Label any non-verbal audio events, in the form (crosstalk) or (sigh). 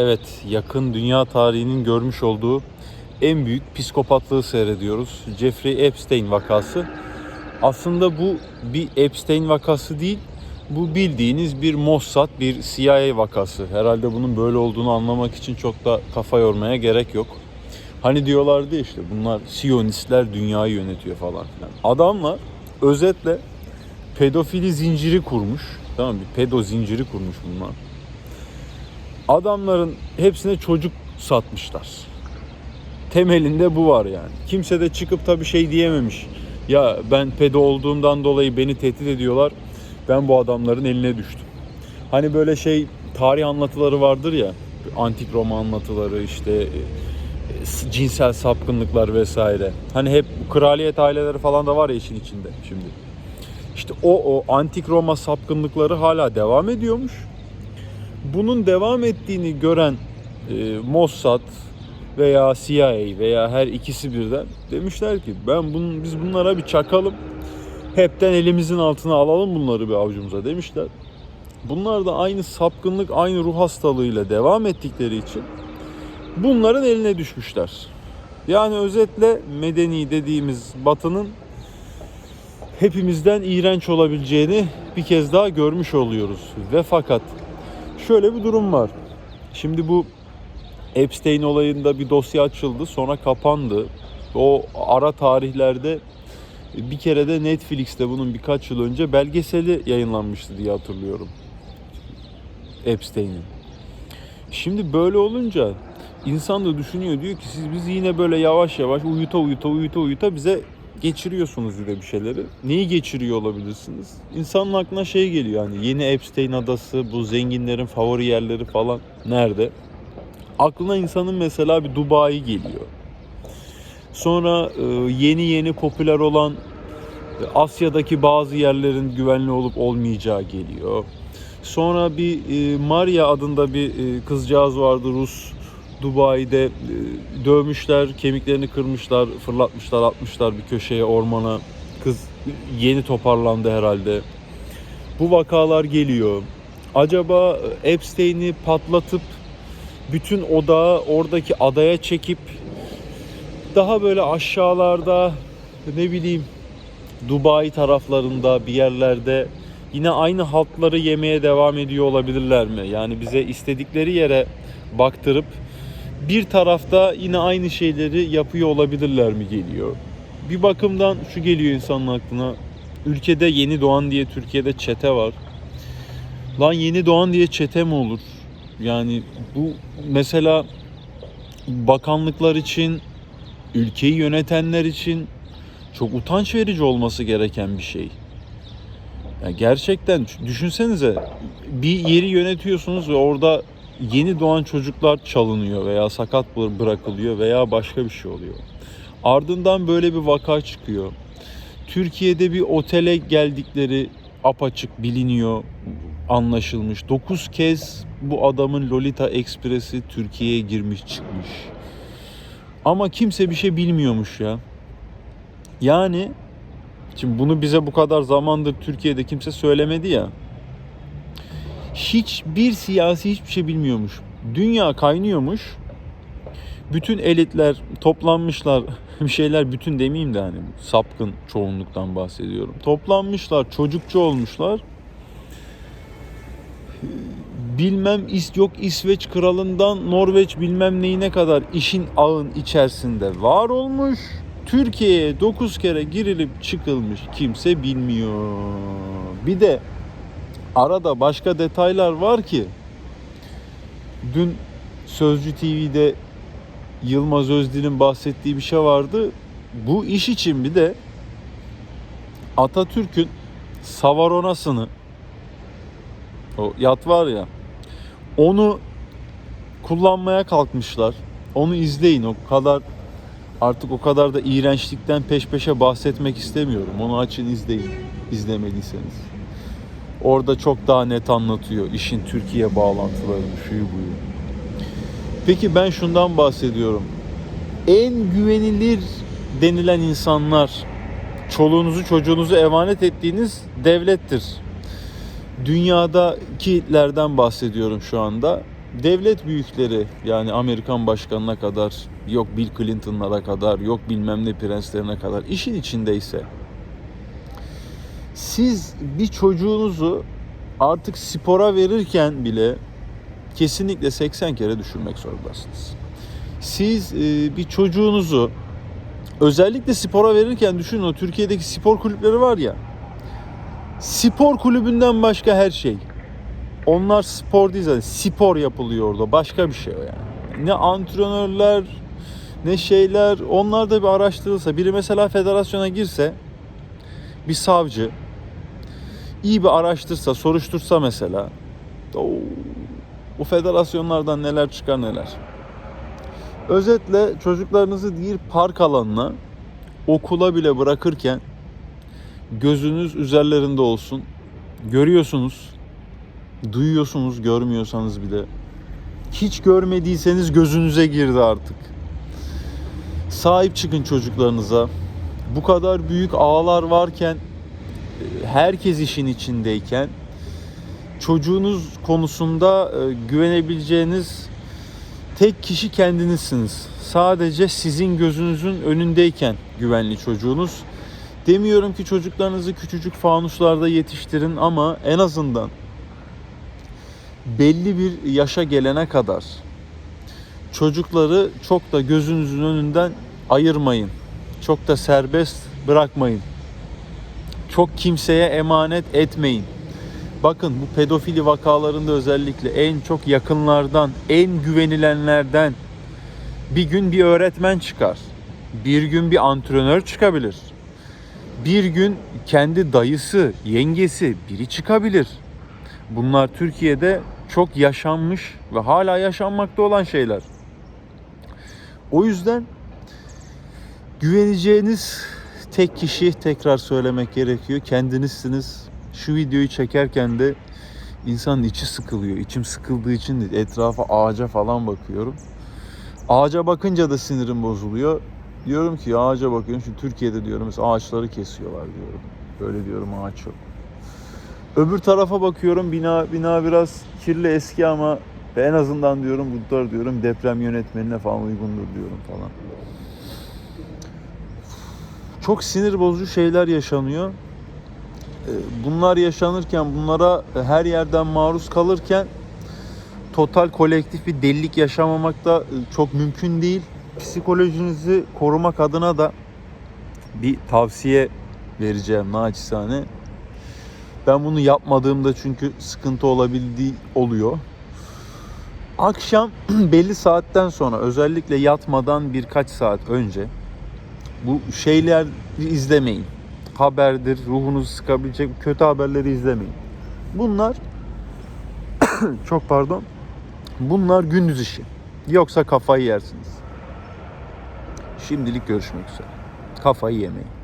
Evet, yakın dünya tarihinin görmüş olduğu en büyük psikopatlığı seyrediyoruz. Jeffrey Epstein vakası. Aslında bu bir Epstein vakası değil, bu bildiğiniz bir Mossad, bir CIA vakası. Herhalde bunun böyle olduğunu anlamak için çok da kafa yormaya gerek yok. Hani diyorlardı işte bunlar Siyonistler dünyayı yönetiyor falan filan. Adamlar özetle pedofili zinciri kurmuş. Tamam? Bir pedo zinciri kurmuş bunlar. Adamların hepsine çocuk satmışlar. Temelinde bu var yani. Kimse de çıkıp tabii şey diyememiş. Ya ben pedo olduğumdan dolayı beni tehdit ediyorlar. Ben bu adamların eline düştüm. Hani böyle şey tarih anlatıları vardır ya. Antik Roma anlatıları işte e, cinsel sapkınlıklar vesaire. Hani hep kraliyet aileleri falan da var ya işin içinde şimdi. İşte o o antik Roma sapkınlıkları hala devam ediyormuş. Bunun devam ettiğini gören e, Mossad veya CIA veya her ikisi birden demişler ki ben bunun biz bunlara bir çakalım. Hepten elimizin altına alalım bunları bir avucumuza demişler. Bunlar da aynı sapkınlık, aynı ruh hastalığıyla devam ettikleri için bunların eline düşmüşler. Yani özetle medeni dediğimiz batının hepimizden iğrenç olabileceğini bir kez daha görmüş oluyoruz. Ve fakat şöyle bir durum var. Şimdi bu Epstein olayında bir dosya açıldı sonra kapandı. O ara tarihlerde bir kere de Netflix'te bunun birkaç yıl önce belgeseli yayınlanmıştı diye hatırlıyorum. Epstein'in. Şimdi böyle olunca insan da düşünüyor diyor ki siz bizi yine böyle yavaş yavaş uyuta uyuta uyuta uyuta bize geçiriyorsunuz de bir şeyleri. Neyi geçiriyor olabilirsiniz? İnsanın aklına şey geliyor hani yeni Epstein adası, bu zenginlerin favori yerleri falan nerede? Aklına insanın mesela bir Dubai geliyor. Sonra e, yeni yeni popüler olan e, Asya'daki bazı yerlerin güvenli olup olmayacağı geliyor. Sonra bir e, Maria adında bir kızcağız vardı Rus Dubai'de e, dövmüşler, kemiklerini kırmışlar, fırlatmışlar, atmışlar bir köşeye ormana. Kız yeni toparlandı herhalde. Bu vakalar geliyor. Acaba Epstein'i patlatıp bütün odağı oradaki adaya çekip daha böyle aşağılarda ne bileyim Dubai taraflarında bir yerlerde yine aynı haltları yemeye devam ediyor olabilirler mi? Yani bize istedikleri yere baktırıp bir tarafta yine aynı şeyleri yapıyor olabilirler mi geliyor. Bir bakımdan şu geliyor insanın aklına. Ülkede yeni doğan diye Türkiye'de çete var. Lan yeni doğan diye çete mi olur? Yani bu mesela bakanlıklar için, ülkeyi yönetenler için çok utanç verici olması gereken bir şey. Ya gerçekten düşünsenize bir yeri yönetiyorsunuz ve orada yeni doğan çocuklar çalınıyor veya sakat bı- bırakılıyor veya başka bir şey oluyor. Ardından böyle bir vaka çıkıyor. Türkiye'de bir otele geldikleri apaçık biliniyor, anlaşılmış. 9 kez bu adamın Lolita Ekspresi Türkiye'ye girmiş çıkmış. Ama kimse bir şey bilmiyormuş ya. Yani şimdi bunu bize bu kadar zamandır Türkiye'de kimse söylemedi ya. Hiçbir siyasi hiçbir şey bilmiyormuş. Dünya kaynıyormuş. Bütün elitler toplanmışlar. (laughs) Bir şeyler bütün demeyeyim de hani sapkın çoğunluktan bahsediyorum. Toplanmışlar, çocukçu olmuşlar. Bilmem is yok İsveç kralından Norveç bilmem neyine kadar işin ağın içerisinde var olmuş. Türkiye'ye 9 kere girilip çıkılmış kimse bilmiyor. Bir de arada başka detaylar var ki dün Sözcü TV'de Yılmaz Özdil'in bahsettiği bir şey vardı. Bu iş için bir de Atatürk'ün Savaronasını o yat var ya onu kullanmaya kalkmışlar. Onu izleyin o kadar artık o kadar da iğrençlikten peş peşe bahsetmek istemiyorum. Onu açın izleyin izlemediyseniz. Orada çok daha net anlatıyor işin Türkiye bağlantılarını, şuyu buyu. Peki ben şundan bahsediyorum. En güvenilir denilen insanlar çoluğunuzu çocuğunuzu emanet ettiğiniz devlettir. Dünyadakilerden bahsediyorum şu anda. devlet büyükleri yani Amerikan başkanına kadar yok Bill Clinton'lara kadar yok bilmem ne prenslerine kadar işin içindeyse siz bir çocuğunuzu artık spora verirken bile kesinlikle 80 kere düşünmek zorundasınız. Siz e, bir çocuğunuzu özellikle spora verirken düşünün o Türkiye'deki spor kulüpleri var ya spor kulübünden başka her şey. Onlar spor değil zaten. Spor yapılıyor orada. Başka bir şey o yani. Ne antrenörler ne şeyler onlar da bir araştırılsa. Biri mesela federasyona girse bir savcı iyi bir araştırsa, soruştursa mesela o, o federasyonlardan neler çıkar neler. Özetle çocuklarınızı değil park alanına okula bile bırakırken gözünüz üzerlerinde olsun. Görüyorsunuz, duyuyorsunuz görmüyorsanız bile. Hiç görmediyseniz gözünüze girdi artık. Sahip çıkın çocuklarınıza. Bu kadar büyük ağlar varken herkes işin içindeyken çocuğunuz konusunda e, güvenebileceğiniz tek kişi kendinizsiniz. Sadece sizin gözünüzün önündeyken güvenli çocuğunuz. Demiyorum ki çocuklarınızı küçücük fanuslarda yetiştirin ama en azından belli bir yaşa gelene kadar çocukları çok da gözünüzün önünden ayırmayın. Çok da serbest bırakmayın. Çok kimseye emanet etmeyin. Bakın bu pedofili vakalarında özellikle en çok yakınlardan, en güvenilenlerden bir gün bir öğretmen çıkar. Bir gün bir antrenör çıkabilir. Bir gün kendi dayısı, yengesi biri çıkabilir. Bunlar Türkiye'de çok yaşanmış ve hala yaşanmakta olan şeyler. O yüzden güveneceğiniz tek kişi tekrar söylemek gerekiyor. Kendinizsiniz. Şu videoyu çekerken de insanın içi sıkılıyor. İçim sıkıldığı için de etrafa ağaca falan bakıyorum. Ağaca bakınca da sinirim bozuluyor. Diyorum ki ağaca bakıyorum. Şu Türkiye'de diyorum mesela ağaçları kesiyorlar diyorum. Böyle diyorum ağaç yok. Öbür tarafa bakıyorum bina bina biraz kirli eski ama en azından diyorum bunlar diyorum deprem yönetmenine falan uygundur diyorum falan. Çok sinir bozucu şeyler yaşanıyor. Ee, Bunlar yaşanırken bunlara her yerden maruz kalırken total kolektif bir delilik yaşamamak da e, çok mümkün değil. Psikolojinizi korumak adına da bir tavsiye vereceğim naçizane. Ben bunu yapmadığımda çünkü sıkıntı olabildiği oluyor. Akşam (clears throat) belli saatten sonra özellikle yatmadan birkaç saat önce bu şeyler izlemeyin. Haberdir, ruhunuzu sıkabilecek kötü haberleri izlemeyin. Bunlar (coughs) çok pardon. Bunlar gündüz işi. Yoksa kafayı yersiniz. Şimdilik görüşmek üzere. Kafayı yemeyin.